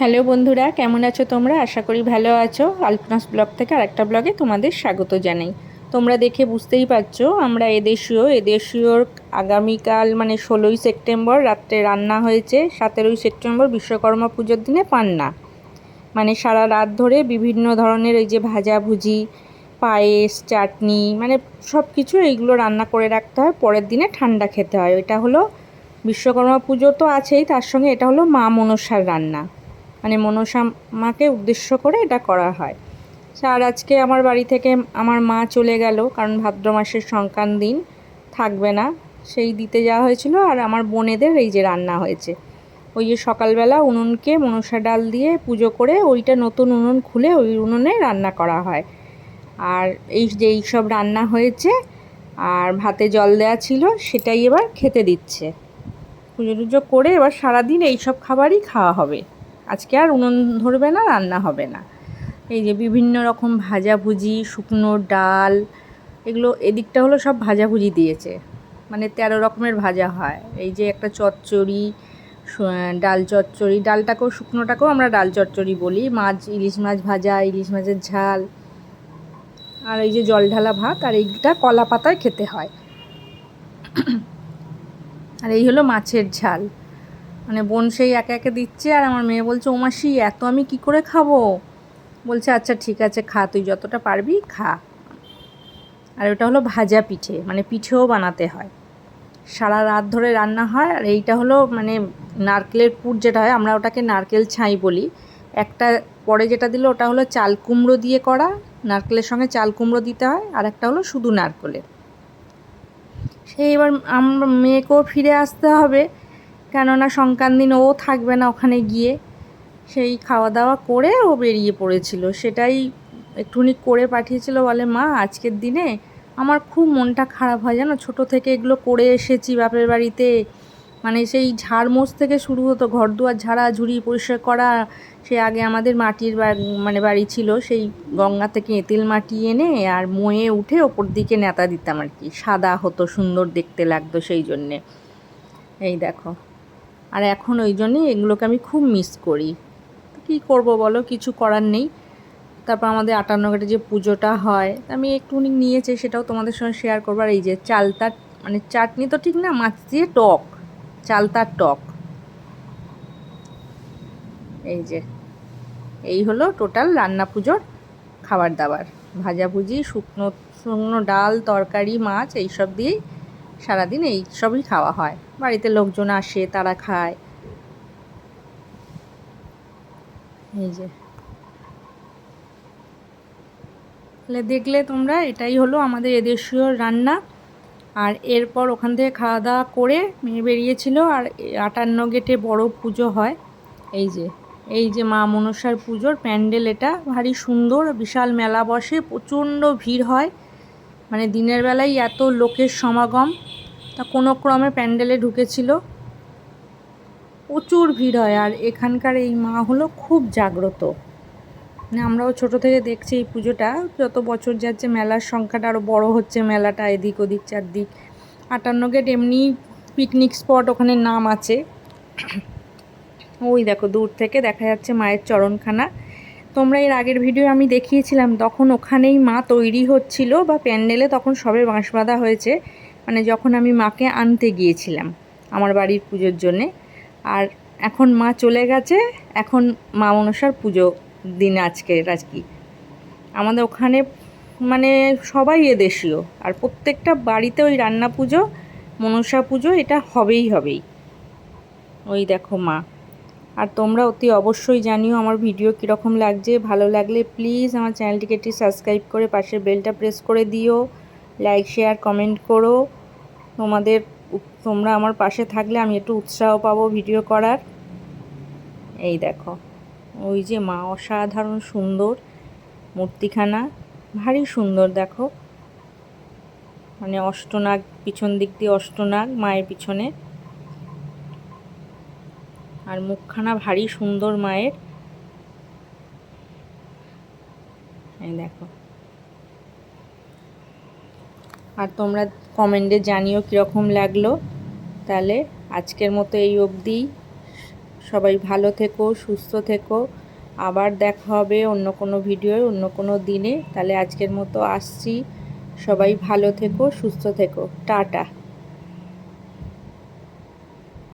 Hello বন্ধুরা, কেমন আছো তোমরা? আশা করি ভালো আছো। আলপনাস ব্লগ থেকে আরেকটা ব্লগে তোমাদের স্বাগত জানাই। তোমরা দেখে বুঝতেই পারছ, আমরা এদেশীয় এদেশীয়র আগামীকাল মানে ষোলোই সেপ্টেম্বর রাত্রে রান্না হয়েছে, সতেরোই সেপ্টেম্বর বিশ্বকর্মা পুজোর দিনে পান্না। মানে সারা রাত ধরে বিভিন্ন ধরনের এই যে ভাজাভুজি পায়েস, চাটনি মানে সব কিছু এইগুলো রান্না করে রাখতে হয়। পরের দিনে ঠান্ডা খেতে হয়। এটা হলো বিশ্বকর্মা পুজো তো আছেই, তার সঙ্গে এটা হলো মা মনসার রান্না। মানে মনসা মাকে উদ্দেশ্য করে এটা করা হয়। আর আজকে আমার বাড়ি থেকে আমার মা চলে গেল, কারণ ভাদ্র মাসের সংক্রান্ত দিন থাকবে না। সেই দিতে যাওয়া হয়েছিল আর আমার বোনেদের এই যে রান্না হয়েছে। ওই যে সকালবেলা উনুনকে মনসা ডাল দিয়ে পুজো করে ওইটা নতুন উনুন খুলে ওই উনুনে রান্না করা হয়। আর এই যে এইসব রান্না হয়েছে আর ভাতে জল দেওয়া ছিল, সেটাই এবার খেতে দিচ্ছে। পুজো টুজো করে এবার সারাদিন এইসব খাবারই খাওয়া হবে। আজকে আর উনুন ধরবে না, রান্না হবে না। এই যে বিভিন্ন রকম ভাজাভুজি, শুকনো ডাল, এগুলো এদিকটা হলো সব ভাজাভুজি দিয়েছে। মানে তেরো রকমের ভাজা হয়। এই যে একটা চচ্চড়ি ডাল চচ্চড়ি, ডালটাকেও, শুকনোটাকেও আমরা ডাল চচ্চড়ি বলি। মাছ, ইলিশ মাছ ভাজা, ইলিশ মাছের ঝাল। আর এই যে জল ঢালা ভাত, আর এইটা কলা পাতায় খেতে হয়। আর এই হলো মাছের ঝাল। মানে বোন সেই একে একে দিচ্ছে আর আমার মেয়ে বলছে ও মাসি এত আমি কি করে খাব? বলছে আচ্ছা ঠিক আছে, খা, তুই যতটা পারবি, খা। আর ওটা হলো ভাজা পিঠে মানে পিঠেও বানাতে হয়। সারা রাত ধরে রান্না হয় আর এইটা হলো মানে নারকেলের পুর যেটা হয়, আমরা ওটাকে নারকেল ছাই বলি। একটা পরে যেটা দিল, ওটা হলো চাল কুমড়ো দিয়ে করা, নারকেলের সঙ্গে চাল কুমড়ো দিতে হয়, আর একটা হলো শুধু নারকেলের। সেই এবার আমরা মেয়েকেও ফিরে আসতে হবে। কেননা সংক্রান্তিন ও থাকবে না ওখানে গিয়ে। সেই খাওয়া দাওয়া করে ও বেরিয়ে পড়েছিল। সেটাই একটুখানি করে পাঠিয়েছিল, বলে, মা, আজকের দিনে আমার খুব মনটা খারাপ হয় জানো? ছোটো থেকে এগুলো করে এসেছি বাপের বাড়িতে। মানে সেই ঝাড়মোছ থেকে শুরু হতো ঘর দুয়ার ঝাড়া, ঝুড়ি পরিষ্কার করা। সে আগে আমাদের মাটির মানে বাড়ি ছিল, সেই গঙ্গা থেকে এঁতেল মাটি এনে আর ময়ে উঠে ওপর দিকে নেতা দিতাম আর কি। সাদা হতো, সুন্দর দেখতে লাগতো সেই জন্যে। এই দেখো। আর এখন ওই জন্যই এগুলোকে আমি খুব মিস করি। কী করব বলো? কিছু করার নেই। তারপর আমাদের আটান্ন ঘাটে যে পুজোটা হয় আমি একটুখানি নিয়েছি, সেটাও তোমাদের সঙ্গে শেয়ার করব। আর এই যে চালতার মানে চাটনি তো ঠিক না, মাছ দিয়ে টক, চালতার টক। এই যে, এই হলো টোটাল রান্না পুজোর খাবার দাবার। ভাজাভুজি, শুকনো শুকনো ডাল, তরকারি, মাছ, এইসব দিয়েই সারাদিন এই সবই খাওয়া হয়। বাড়িতে লোকজন আসে, তারা খায়। এই যে। তাহলে দেখলে তোমরা, এটাই হলো আমাদের এদেশীয় রান্না। আর এরপর ওখান থেকে খাওয়া দাওয়া করে মেয়ে বেরিয়েছিল, আর আটান্ন গেটে বড় পুজো হয়। এই যে এই যে মা মনসার পুজোর প্যান্ডেল এটা। ভারী সুন্দর, বিশাল মেলা বসে, প্রচণ্ড ভিড় হয়। মানে দিনের বেলায় এত লোকের সমাগম, তা কোনো ক্রমে প্যান্ডেলে ঢুকেছিল। প্রচুর ভিড় হয় আর এখানকার এই মা হলো খুব জাগ্রত। মানে আমরাও ছোট থেকে দেখছি এই পুজোটা, যত বছর যাচ্ছে মেলার সংখ্যাটা আরও বড় হচ্ছে মেলাটা এদিক ওদিক চারদিক। আটান্ন গেট এমনি পিকনিক স্পট ওখানে নাম আছে। ওই দেখো দূর থেকে দেখা যাচ্ছে মায়ের চরণখানা। তোমরা এর আগের ভিডিও আমি দেখিয়েছিলাম, তখন ওখানেই মা তৈরি হচ্ছিল বা প্যান্ডেলে তখন সবে বাঁশ বাঁধা হয়েছে মানে যখন আমি মাকে আনতে গিয়েছিলাম আমার বাড়ির পুজোর জন্যে। আর এখন মা চলে গেছে, এখন মা মনসার পুজো দিন আজকের আজকে আমাদের ওখানে মানে সবাই এদেশীয় আর প্রত্যেকটা বাড়িতে ওই রান্না পুজো, মনসা পুজো এটা হবেই হবেই। ওই দেখো মা। আর তোমরা অতি অবশ্যই জানিও আমার ভিডিও কীরকম লাগছে। ভালো লাগলে প্লিজ আমার চ্যানেলটিকে একটি সাবস্ক্রাইব করে পাশের বেলটা প্রেস করে দিও। লাইক শেয়ার কমেন্ট করো। তোমাদের তোমরা আমার পাশে থাকলে আমি একটু উৎসাহ পাবো ভিডিও করার। এই দেখো, ওই যে মা অসাধারণ সুন্দর মূর্তিখানা, ভারী সুন্দর দেখো। মানে অষ্টনাগ, পিছন দিক দিয়ে অষ্টনাগ, মায়ের পিছনে। আর মুখখানা ভারী সুন্দর মায়ের। এই দেখো। আর তোমরা কমেন্টে জানিও কীরকম লাগল। তাহলে আজকের মতো এই অবধি। সবাই ভালো থেকো, সুস্থ থেকো। আবার দেখা হবে অন্য কোনো ভিডিওয় অন্য কোনো দিনে। তাহলে আজকের মতো আসছি। সবাই ভালো থেকো, সুস্থ থেকো। টাটা।